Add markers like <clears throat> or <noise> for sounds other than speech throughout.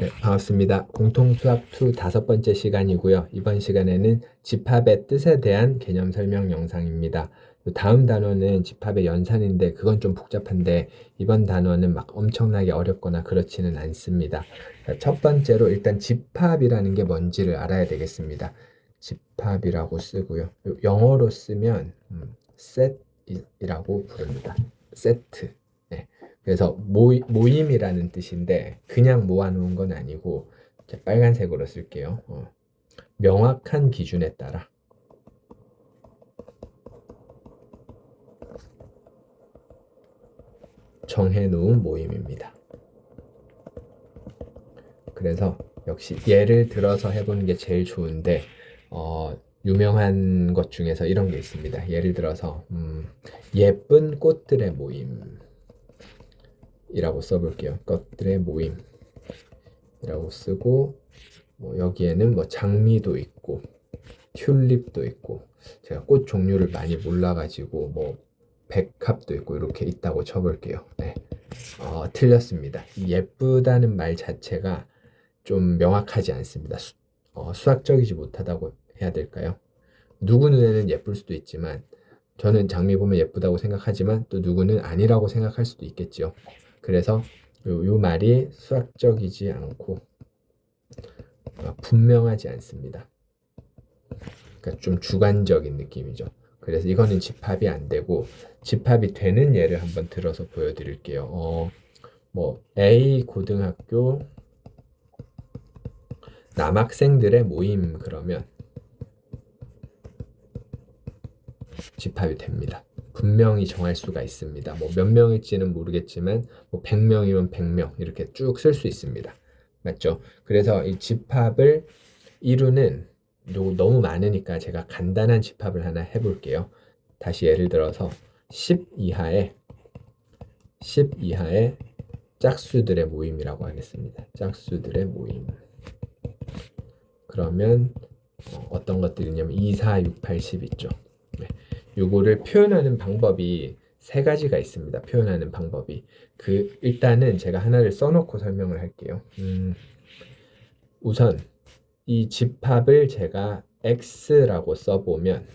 네, 반갑습니다. 공통수학 2 다섯 번째 시간이고요. 이번 시간에는 집합의 뜻에 대한 개념 설명 영상입니다. 다음 단어는 집합의 연산인데 그건 좀 복잡한데 이번 단어는 막 엄청나게 어렵거나 그렇지는 않습니다. 자, 첫 번째로 일단 집합이라는 게 뭔지를 알아야 되겠습니다. 집합이라고 쓰고요. 영어로 쓰면 음, set이라고 부릅니다. 세트. 네. 그래서 모이, 모임이라는 뜻인데 그냥 모아놓은 건 아니고 빨간색으로 쓸게요. 어. 명확한 기준에 따라 정해놓은 모임입니다. 그래서 역시 예를 들어서 해보는 게 제일 좋은데 어, 유명한 것 중에서 이런 게 있습니다. 예를 들어서 음, 예쁜 꽃들의 모임 이라고 써볼게요. 꽃들의 모임 이라고 쓰고 뭐 여기에는 뭐 장미도 있고 튤립도 있고 제가 꽃 종류를 많이 몰라가지고 뭐 백합도 있고 이렇게 있다고 쳐볼게요. 네. 어, 틀렸습니다. 예쁘다는 말 자체가 좀 명확하지 않습니다. 수, 어, 수학적이지 못하다고 해야 될까요? 누구 눈에는 예쁠 수도 있지만 저는 장미 보면 예쁘다고 생각하지만 또 누구는 아니라고 생각할 수도 있겠죠. 그래서 요, 요 말이 수학적이지 않고 어, 분명하지 않습니다. 그러니까 좀 주관적인 느낌이죠. 그래서 이거는 집합이 안 되고 집합이 되는 예를 한번 들어서 보여드릴게요. 어, 뭐 A 고등학교 남학생들의 모임 그러면 집합이 됩니다. 분명히 정할 수가 있습니다. 뭐 몇 명일지는 모르겠지만 뭐 100명이면 100명 이렇게 쭉 쓸 수 있습니다. 맞죠? 그래서 이 집합을 이루는 너무 많으니까 제가 간단한 집합을 하나 해볼게요. 다시 예를 들어서 10 이하의 10 이하의 짝수들의 모임이라고 하겠습니다. 짝수들의 모임. 그러면 어, 떤 것들이냐면 2, 4, 6, 8, 10 있죠. 네. 요거를 표현하는 방법이 세 가지가 있습니다. 표현하는 방법이. 그, 일단은 제가 하나를 써놓고 설명을 할게요. 음, 우선, 이 집합을 제가 x라고 써보면,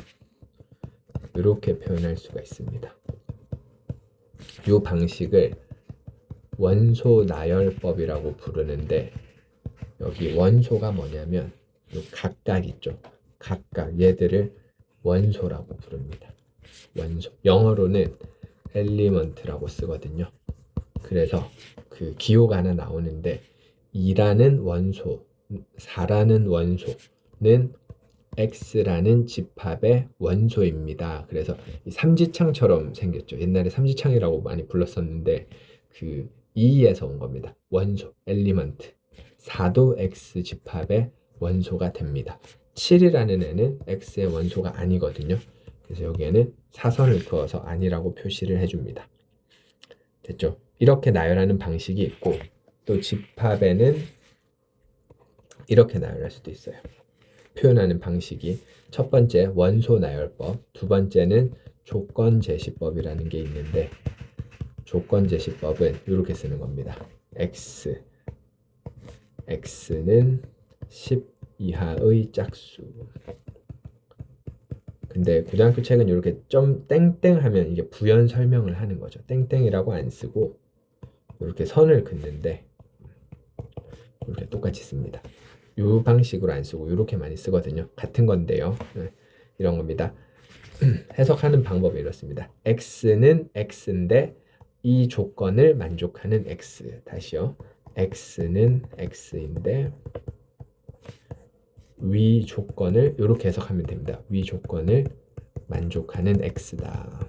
이렇게 표현할 수가 있습니다. 이 방식을 원소 나열법이라고 부르는데, 여기 원소가 뭐냐면, 각각 있죠. 각각 얘들을 원소라고 부릅니다. 원소. 영어로는 엘리먼트라고 쓰거든요. 그래서 그 기호가 하나 나오는데 2라는 원소, 4라는 원소는 x라는 집합의 원소입니다. 그래서 이 삼지창처럼 생겼죠. 옛날에 삼지창이라고 많이 불렀었는데 그 2에서 온 겁니다. 원소, 엘리먼트. 4도 x 집합의 원소가 됩니다. 7이라는 애는 x의 원소가 아니거든요. 그래서 여기에는 사선을 그어서 아니라고 표시를 해줍니다. 됐죠? 이렇게 나열하는 방식이 있고 또 집합에는 이렇게 나열할 수도 있어요. 표현하는 방식이 첫 번째 원소 나열법, 두 번째는 조건 제시법이라는 게 있는데 조건 제시법은 이렇게 쓰는 겁니다. x x는 10 이하의 짝수. 근데 고등학교 책은 이렇게 점 땡땡 하면 이게 부연 설명을 하는 거죠. 땡땡이라고 안 쓰고 이렇게 선을 긋는데 이렇게 똑같이 씁니다. 이 방식으로 안 쓰고 이렇게 많이 쓰거든요. 같은 건데요. 네, 이런 겁니다. <clears throat> 해석하는 방법이 이렇습니다. x는 x인데 이 조건을 만족하는 x. 다시요. x는 x인데 위 조건을 이렇게 해석하면 됩니다. 위 조건을 만족하는 x다.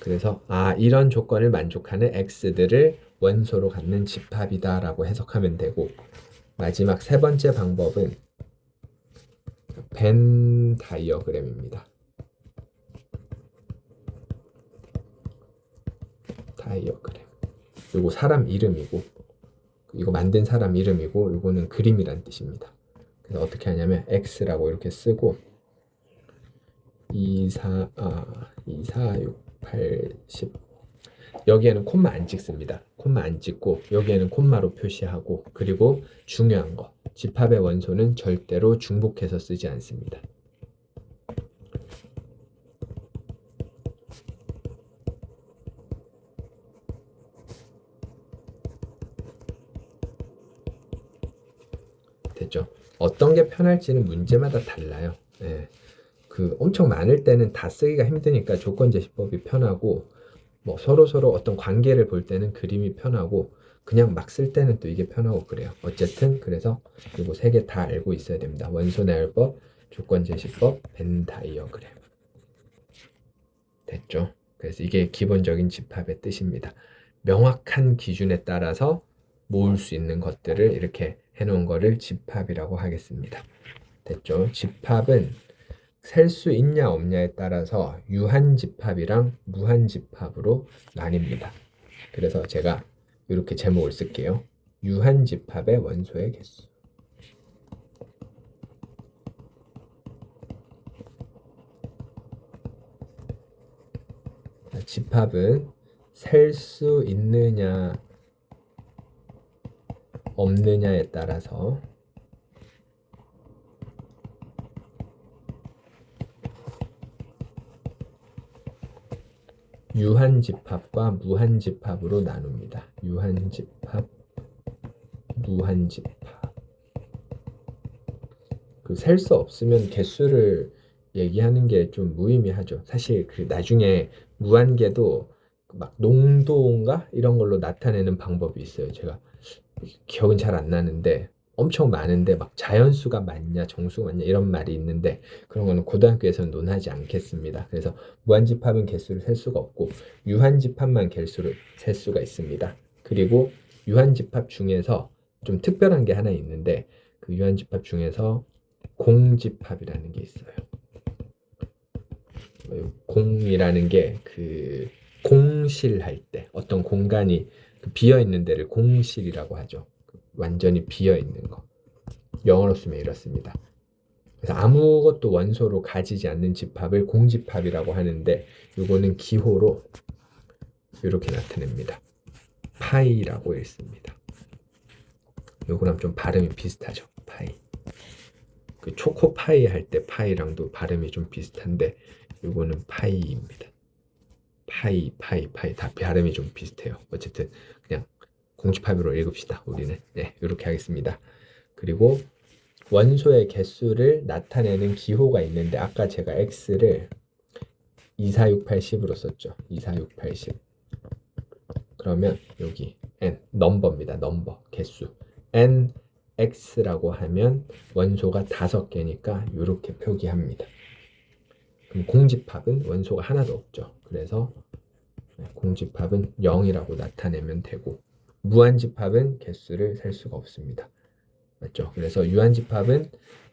그래서 아 이런 조건을 만족하는 x들을 원소로 갖는 집합이다라고 해석하면 되고 마지막 세 번째 방법은 벤 다이어그램입니다. 다이어그램. 그리고 사람 이름이고 이거 만든 사람 이름이고 이거는 그림이란 뜻입니다. 그래서 어떻게 하냐면 x라고 이렇게 쓰고 2, 4, 아, 2, 4, 6, 8, 10. 여기에는 콤마 안 찍습니다. 콤마 안 찍고 여기에는 콤마로 표시하고 그리고 중요한 거 집합의 원소는 절대로 중복해서 쓰지 않습니다. 됐죠? 어떤 게 편할지는 문제마다 달라요. 예. 그 엄청 많을 때는 다 쓰기가 힘드니까 조건 제시법이 편하고 뭐 서로 서로 어떤 관계를 볼 때는 그림이 편하고 그냥 막 쓸 때는 또 이게 편하고 그래요. 어쨌든 그래서 이거 세 개 다 알고 있어야 됩니다. 원소 나열법, 조건 제시법, 벤 다이어그램. 됐죠? 그래서 이게 기본적인 집합의 뜻입니다. 명확한 기준에 따라서 모을 수 있는 것들을 이렇게 해놓은 거를 집합이라고 하겠습니다. 됐죠? 집합은 셀 수 있냐 없냐에 따라서 유한 집합이랑 무한 집합으로 나뉩니다. 그래서 제가 이렇게 제목을 쓸게요. 유한 집합의 원소의 개수. 자, 집합은 셀 수 있느냐 없느냐에 따라서 유한 집합과 무한 집합으로 나눕니다. 유한 집합, 무한 집합. 그 셀 수 없으면 개수를 얘기하는 게 좀 무의미하죠. 사실 그 나중에 무한계도 막 농도인가 이런 걸로 나타내는 방법이 있어요. 제가 기억은 잘 안 나는데 엄청 많은데 막 자연수가 많냐 정수가 많냐 이런 말이 있는데 그런 거는 고등학교에서는 논하지 않겠습니다. 그래서 무한집합은 개수를 셀 수가 없고 유한집합만 개수를 셀 수가 있습니다. 그리고 유한집합 중에서 좀 특별한 게 하나 있는데 그 유한집합 중에서 공집합이라는 게 있어요. 공이라는 게 그 공실할 때 어떤 공간이 비어 있는 데를 공실이라고 하죠. 완전히 비어 있는 거. 영어로 쓰면 이렇습니다. 그래서 아무것도 원소로 가지지 않는 집합을 공집합이라고 하는데 이거는 기호로 이렇게 나타냅니다. 파이라고 읽습니다. 요거랑 좀 발음이 비슷하죠. 파이. 그 초코 파이 할 때 파이랑도 발음이 좀 비슷한데 요거는 파이입니다. 파이, 파이, 파이 다 발음이 좀 비슷해요. 어쨌든 공집합으로 읽읍시다. 우리는 네 이렇게 하겠습니다. 그리고 원소의 개수를 나타내는 기호가 있는데 아까 제가 x를 24680으로 썼죠. 24680 그러면 여기 n 넘버입니다. 넘버 개수 n x라고 하면 원소가 다섯 개니까 이렇게 표기합니다. 그럼 공집합은 원소가 하나도 없죠. 그래서 공집합은 0이라고 나타내면 되고 무한집합은 개수를 셀 수가 없습니다. 맞죠? 그래서 유한집합은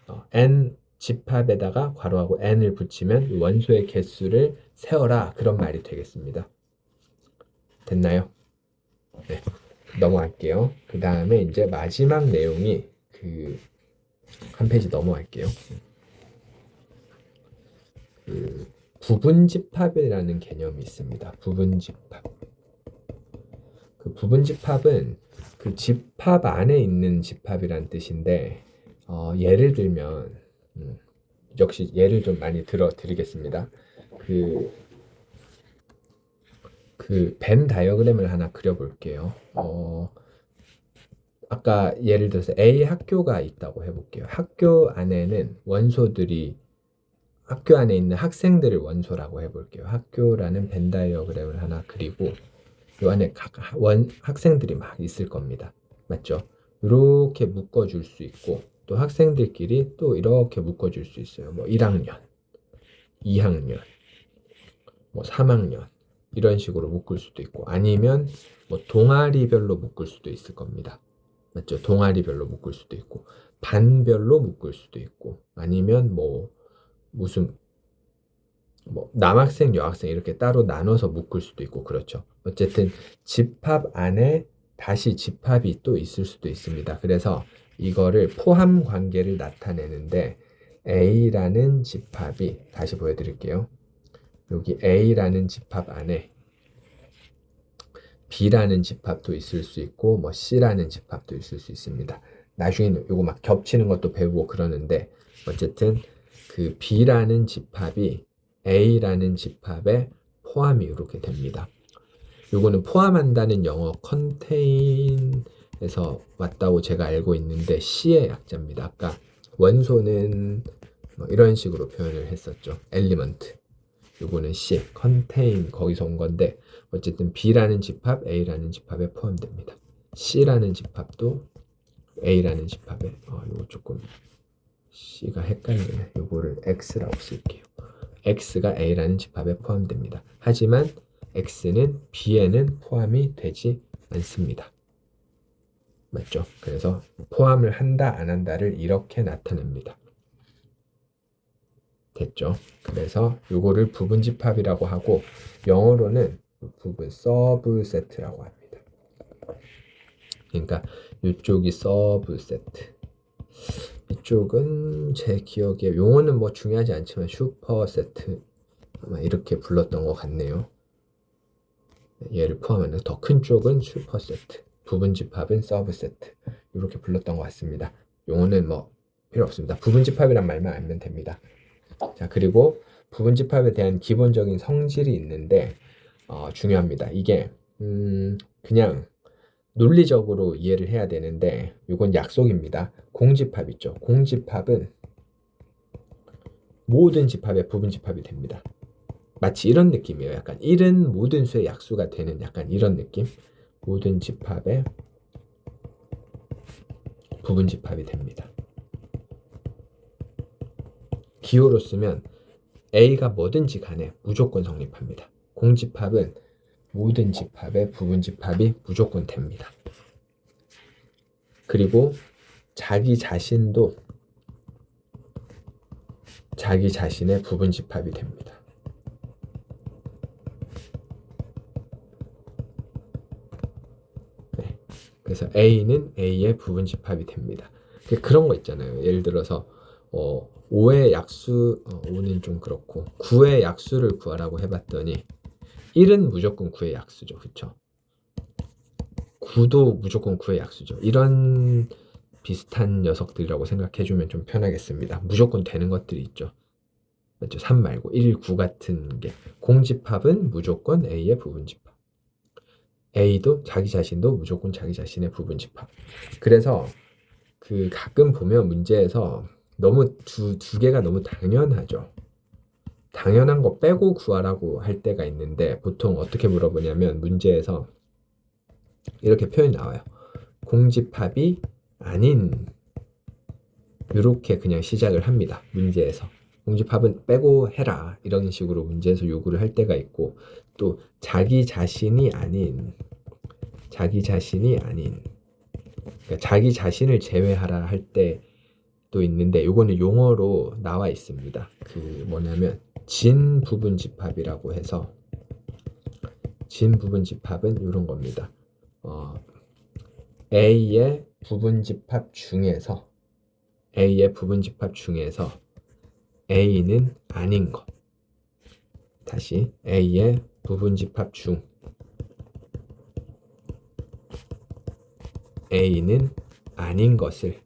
어, n 집합에다가 괄호하고 n을 붙이면 원소의 개수를 세어라 그런 말이 되겠습니다. 됐나요? 네. 넘어갈게요. 그 다음에 이제 마지막 내용이 그 한 페이지 넘어갈게요. 그 부분집합이라는 개념이 있습니다. 부분집합. 그 부분 집합은 그 집합 안에 있는 집합이란 뜻인데 어, 예를 들면 음, 역시 예를 좀 많이 들어 드리겠습니다. 그 그 벤 다이어그램을 하나 그려볼게요. 어, 아까 예를 들어서 A 학교가 있다고 해볼게요. 학교 안에는 원소들이 학교 안에 있는 학생들을 원소라고 해볼게요. 학교라는 벤 다이어그램을 하나 그리고 이 안에 각 원, 학생들이 막 있을 겁니다. 맞죠? 이렇게 묶어줄 수 있고 또 학생들끼리 또 이렇게 묶어줄 수 있어요. 뭐 1학년, 2학년, 뭐 3학년 이런 식으로 묶을 수도 있고 아니면 뭐 동아리별로 묶을 수도 있을 겁니다. 맞죠? 동아리별로 묶을 수도 있고 반별로 묶을 수도 있고 아니면 뭐 무슨 뭐 남학생, 여학생 이렇게 따로 나눠서 묶을 수도 있고 그렇죠. 어쨌든 집합 안에 다시 집합이 또 있을 수도 있습니다. 그래서 이거를 포함 관계를 나타내는데 A라는 집합이 다시 보여드릴게요. 여기 A라는 집합 안에 B라는 집합도 있을 수 있고 뭐 C라는 집합도 있을 수 있습니다. 나중에는 요거 막 겹치는 것도 배우고 그러는데 어쨌든 그 B라는 집합이 A라는 집합에 포함이 이렇게 됩니다. 요거는 포함한다는 영어 컨테인에서 왔다고 제가 알고 있는데 C의 약자입니다. 아까 원소는 뭐 이런 식으로 표현을 했었죠. 엘리먼트. 요거는 C, 컨테인 거기서 온 건데 어쨌든 B라는 집합, A라는 집합에 포함됩니다. C라는 집합도 A라는 집합에 어, 요거 조금 C가 헷갈리네. 요거를 X라고 쓸게요. X가 A라는 집합에 포함됩니다. 하지만 X는 B에는 포함이 되지 않습니다. 맞죠? 그래서 포함을 한다, 안 한다를 이렇게 나타냅니다. 됐죠? 그래서 요거를 부분 집합이라고 하고 영어로는 부분 서브세트라고 합니다. 그러니까 이쪽이 서브세트. 이쪽은 제 기억에 용어는 뭐 중요하지 않지만 슈퍼 세트 아마 이렇게 불렀던 것 같네요. 얘를 포함하는 더 큰 쪽은 슈퍼 세트, 부분 집합은 서브 세트 이렇게 불렀던 것 같습니다. 용어는 뭐 필요 없습니다. 부분 집합이란 말만 알면 됩니다. 자 그리고 부분 집합에 대한 기본적인 성질이 있는데 어, 중요합니다. 이게 음, 그냥 논리적으로 이해를 해야 되는데 이건 약속입니다. 공집합 있죠. 공집합은 모든 집합의 부분 집합이 됩니다. 마치 이런 느낌이에요. 약간 1은 모든 수의 약수가 되는 약간 이런 느낌. 모든 집합의 부분 집합이 됩니다. 기호로 쓰면 A가 뭐든지 간에 무조건 성립합니다. 공집합은 모든 집합의 부분 집합이 무조건 됩니다. 그리고 자기 자신도 자기 자신의 부분 집합이 됩니다. 네. 그래서 A는 A의 부분 집합이 됩니다. 그 그런 거 있잖아요. 예를 들어서 어, 5의 약수, 어, 5는 좀 그렇고 9의 약수를 구하라고 해봤더니 1은 무조건 9의 약수죠. 그쵸? 9도 무조건 9의 약수죠. 이런 비슷한 녀석들이라고 생각해주면 좀 편하겠습니다. 무조건 되는 것들이 있죠. 맞죠? 3 말고 1, 9 같은 게 공집합은 무조건 A의 부분 집합. A도 자기 자신도 무조건 자기 자신의 부분 집합. 그래서 그 가끔 보면 문제에서 너무 두, 두 개가 너무 당연하죠. 당연한 거 빼고 구하라고 할 때가 있는데 보통 어떻게 물어보냐면 문제에서 이렇게 표현이 나와요. 공집합이 아닌 이렇게 그냥 시작을 합니다. 문제에서. 공집합은 빼고 해라 이런 식으로 문제에서 요구를 할 때가 있고 또 자기 자신이 아닌 자기 자신이 아닌 그러니까 자기 자신을 제외하라 할 때도 있는데 요거는 용어로 나와 있습니다. 그 뭐냐면 진 부분 집합이라고 해서 진 부분 집합은 이런 겁니다. 어, A의 부분 집합 중에서 A의 부분 집합 중에서 A는 아닌 것. 다시 A의 부분 집합 중 A는 아닌 것을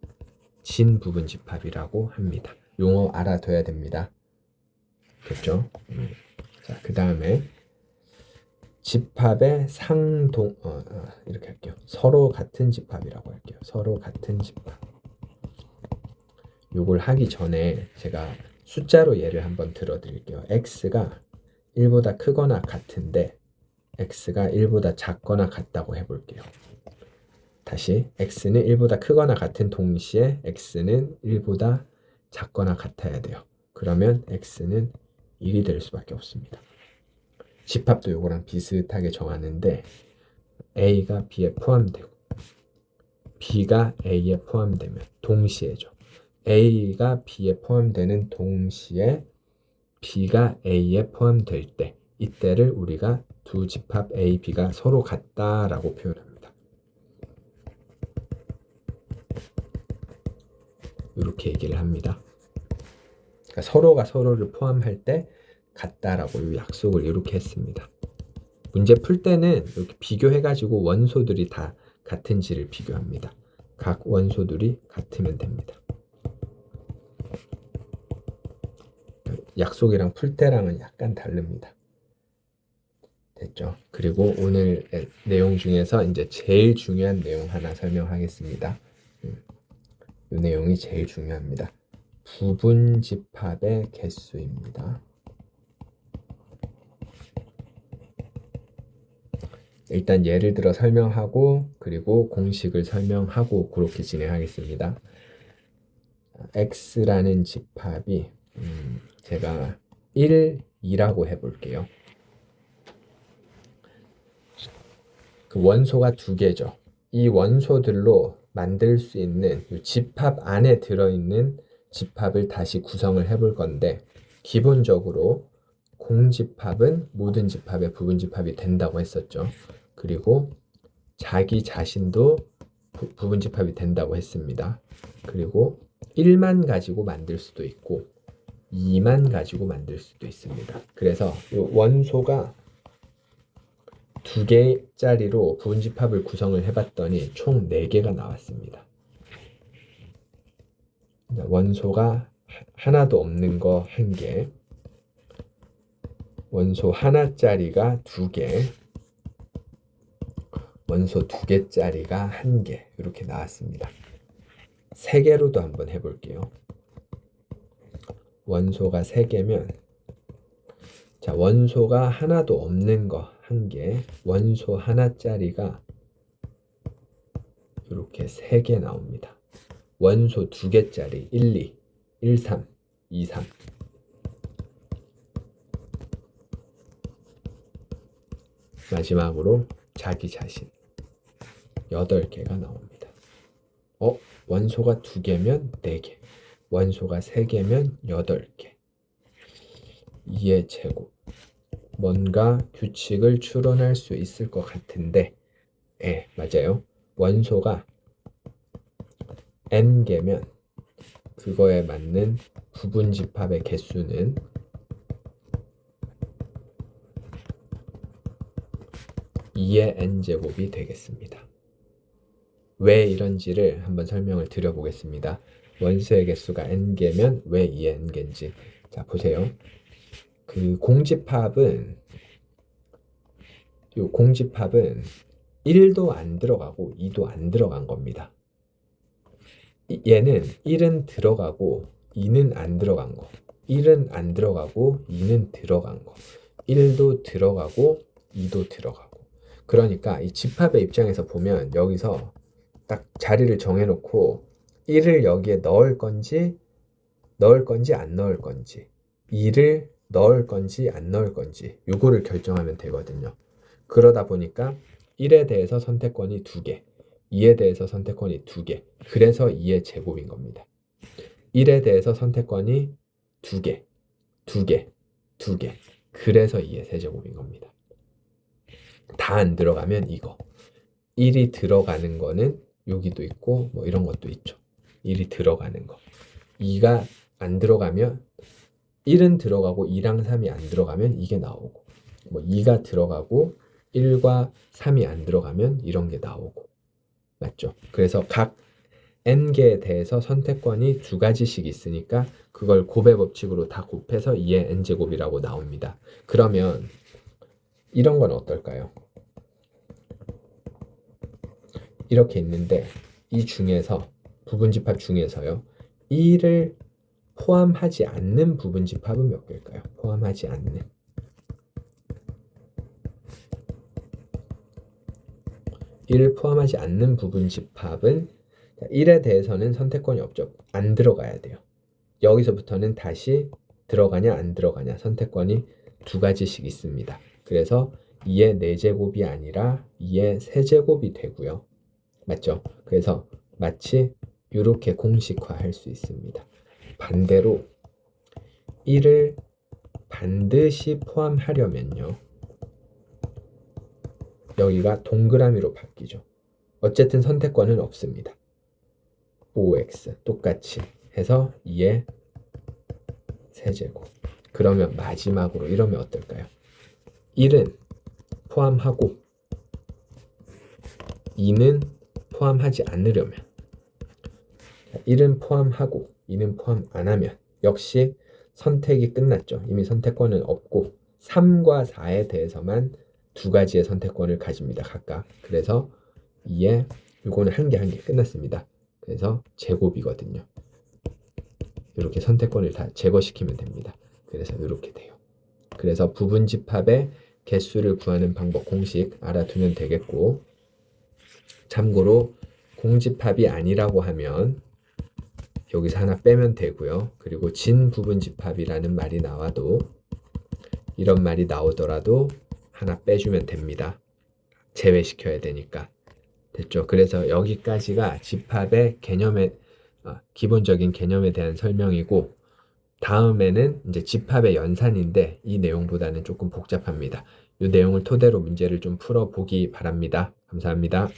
진 부분 집합이라고 합니다. 용어 알아둬야 됩니다. 음. 자, 그 다음에 집합의 상동 어, 어, 이렇게 할게요. 서로 같은 집합이라고 할게요. 서로 같은 집합. 요걸 하기 전에 제가 숫자로 예를 한번 들어 드릴게요. x가 1보다 크거나 같은데 x가 1보다 작거나 같다고 해 볼게요. 다시 x는 1보다 크거나 같은 동시에 x는 1보다 작거나 같아야 돼요. 그러면 x는 1이 될 수밖에 없습니다. 집합도 요거랑 비슷하게 정하는데 A가 B에 포함되고 B가 A에 포함되면 동시에죠. A가 B에 포함되는 동시에 B가 A에 포함될 때 이때를 우리가 두 집합 A, B가 서로 같다라고 표현합니다. 이렇게 얘기를 합니다. 그러니까 서로가 서로를 포함할 때 같다라고 이 약속을 이렇게 했습니다. 문제 풀 때는 이렇게 비교해가지고 원소들이 다 같은지를 비교합니다. 각 원소들이 같으면 됩니다. 약속이랑 풀 때랑은 약간 다릅니다. 됐죠? 그리고 오늘 내용 중에서 이제 제일 중요한 내용 하나 설명하겠습니다. 음, 이 내용이 제일 중요합니다. 부분 집합의 개수입니다. 일단 예를 들어 설명하고 그리고 공식을 설명하고 그렇게 진행하겠습니다. x라는 집합이 음, 제가 1, 2라고 해볼게요. 그 원소가 두 개죠. 이 원소들로 만들 수 있는 집합 안에 들어있는 집합을 다시 구성을 해볼 건데 기본적으로 공집합은 모든 집합의 부분 집합이 된다고 했었죠. 그리고 자기 자신도 부, 부분 집합이 된다고 했습니다. 그리고 1만 가지고 만들 수도 있고 2만 가지고 만들 수도 있습니다. 그래서 원소가 두 개짜리로 부분 집합을 구성을 해봤더니 총 4개가 나왔습니다. 원소가 하나도 없는 거한 개, 원소 하나짜리가 두 개, 원소 두 개짜리가 한 개, 이렇게 나왔습니다. 세 개로도 한번 해볼게요. 원소가 세 개면, 자, 원소가 하나도 없는 거 한 개, 원소 하나짜리가 이렇게 세 개 나옵니다. 원소 두 개짜리 1, 2, 1, 3, 2, 3. 마지막으로 자기 자신 8개가 나옵니다. 어? 원소가 2개면 4개, 원소가 3개면 8개. 2의 제곱. 뭔가 규칙을 추론할 수 있을 것 같은데, 예, 맞아요. 원소가 n개면 그거에 맞는 부분 집합의 개수는 2의 n제곱이 되겠습니다. 왜 이런지를 한번 설명을 드려보겠습니다. 원소의 개수가 n개면 왜 2의 n개인지. 자, 보세요. 그 공집합은 요 공집합은 1도 안 들어가고 2도 안 들어간 겁니다. 얘는 1은 들어가고 2는 안 들어간 거. 1은 안 들어가고 2는 들어간 거. 1도 들어가고 2도 들어가고. 그러니까 이 집합의 입장에서 보면 여기서 딱 자리를 정해놓고 1을 여기에 넣을 건지 넣을 건지 안 넣을 건지 2를 넣을 건지 안 넣을 건지 요거를 결정하면 되거든요. 그러다 보니까 1에 대해서 선택권이 2개, 2에 대해서 선택권이 2개. 그래서 2의 제곱인 겁니다. 1에 대해서 선택권이 2개, 2개, 2개. 그래서 2의 세제곱인 겁니다. 다 안 들어가면 이거. 1이 들어가는 거는 여기도 있고 뭐 이런 것도 있죠. 1이 들어가는 거. 2가 안 들어가면 1은 들어가고 2랑 3이 안 들어가면 이게 나오고 뭐 2가 들어가고 1과 3이 안 들어가면 이런 게 나오고 맞죠? 그래서 각 n개에 대해서 선택권이 두 가지씩 있으니까 그걸 곱의 법칙으로 다 곱해서 2의 n제곱이라고 나옵니다. 그러면 이런 건 어떨까요? 이렇게 있는데 이 중에서 부분집합 중에서요. 1을 포함하지 않는 부분집합은 몇 개일까요? 포함하지 않는 1을 포함하지 않는 부분집합은 1에 대해서는 선택권이 없죠. 안 들어가야 돼요. 여기서부터는 다시 들어가냐 안 들어가냐 선택권이 두 가지씩 있습니다. 그래서 2의 4제곱이 아니라 2의 세제곱이 되고요. 맞죠? 그래서 마치 이렇게 공식화할 수 있습니다. 반대로 1을 반드시 포함하려면요. 여기가 동그라미로 바뀌죠. 어쨌든 선택권은 없습니다. OX 똑같이 해서 2의 세제곱. 그러면 마지막으로 이러면 어떨까요? 1은 포함하고 2는 포함하지 않으려면 1은 포함하고 2는 포함 안 하면 역시 선택이 끝났죠. 이미 선택권은 없고 3과 4에 대해서만 두 가지의 선택권을 가집니다. 각각. 그래서 2에 이거는 한 개 한 개 끝났습니다. 그래서 제곱이거든요. 이렇게 선택권을 다 제거시키면 됩니다. 그래서 이렇게 돼요. 그래서 부분 집합의 개수를 구하는 방법 공식 알아두면 되겠고 참고로 공집합이 아니라고 하면 여기서 하나 빼면 되고요. 그리고 진 부분 집합이라는 말이 나와도 이런 말이 나오더라도 하나 빼주면 됩니다. 제외시켜야 되니까. 됐죠? 그래서 여기까지가 집합의 개념의 아, 기본적인 개념에 대한 설명이고 다음에는 이제 집합의 연산인데 이 내용보다는 조금 복잡합니다. 이 내용을 토대로 문제를 좀 풀어 보기 바랍니다. 감사합니다.